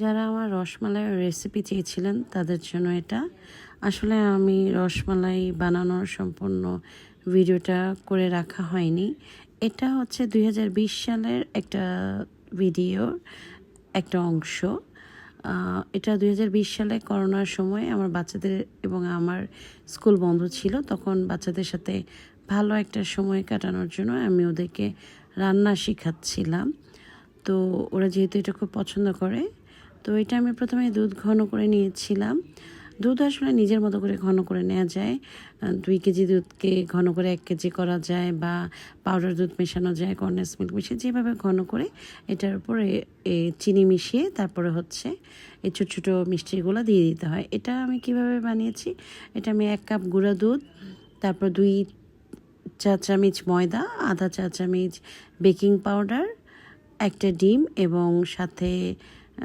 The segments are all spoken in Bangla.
যারা আমার রসমালাইয়ের রেসিপি চেয়েছিলেন, তাদের জন্য এটা। আসলে আমি রসমালাই বানানোর সম্পূর্ণ ভিডিওটা করে রাখা হয়নি। এটা হচ্ছে দু হাজার বিশ সালের একটা ভিডিওর একটা অংশ। এটা দু হাজার বিশ সালে করোনার সময় আমার বাচ্চাদের এবং আমার স্কুল বন্ধ ছিল। তখন বাচ্চাদের সাথে ভালো একটা সময় কাটানোর জন্য আমি ওদেরকে রান্না শেখাচ্ছিলাম। তো ওরা যেহেতু এটা খুব পছন্দ করে তো এটা আমি প্রথমে দুধ ঘন করে নিয়েছিলাম। দুধ আসলে নিজের মতো করে ঘন করে নেওয়া যায়। দুই কেজি দুধকে ঘন করে এক কেজি করা যায় বা পাউডার দুধ মেশানো যায়, কর্নেস মিল্ক মিশিয়ে যেভাবে ঘন করে এটার উপরে চিনি মিশিয়ে তারপরে হচ্ছে এই ছোটো ছোটো মিষ্টিগুলো দিয়ে দিতে হয়। এটা আমি কীভাবে বানিয়েছি? এটা আমি এক কাপ গুঁড়া দুধ, তারপর দুই চা চামচ ময়দা, আধা চা চামচ বেকিং পাউডার, একটা ডিম এবং সাথে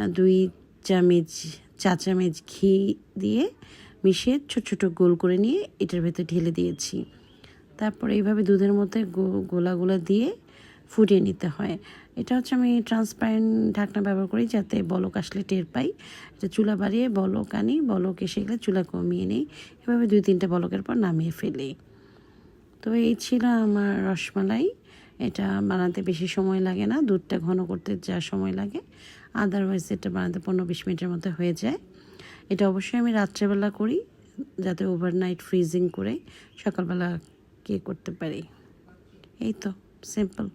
দুই চামচ, চা চামচ ঘি দিয়ে মিশিয়ে ছোট ছোট গোল করে নিয়ে এটার ভেতরে ঢেলে দিয়েছি। তারপর এইভাবে দুধের মধ্যে গো- গোলাগুলো দিয়ে ফুটিয়ে নিতে হয়। এটা হচ্ছে আমি ট্রান্সপারেন্ট ঢাকনা ব্যবহার করি যাতে বলক আসলে টের পাই। এটা চুলা বাড়িয়ে বলক আনি, বলক এসে গেলে চুলা কমিয়ে নিই। এভাবে দুই তিনটে বলকের পর নামিয়ে ফেলি। তো এই ছিল আমার রসমালাই। এটা বানাতে বেশি সময় লাগে না, দুধটা ঘন করতে যা সময় লাগে। আদারওয়াইজ এটা বানাতে পনেরো বিশ মিনিটের মধ্যে হয়ে যায়। এটা অবশ্যই আমি রাত্রেবেলা করি, যাতে ওভারনাইট ফ্রিজিং করে সকালবেলা কে করতে পারি। এই তো সিম্পল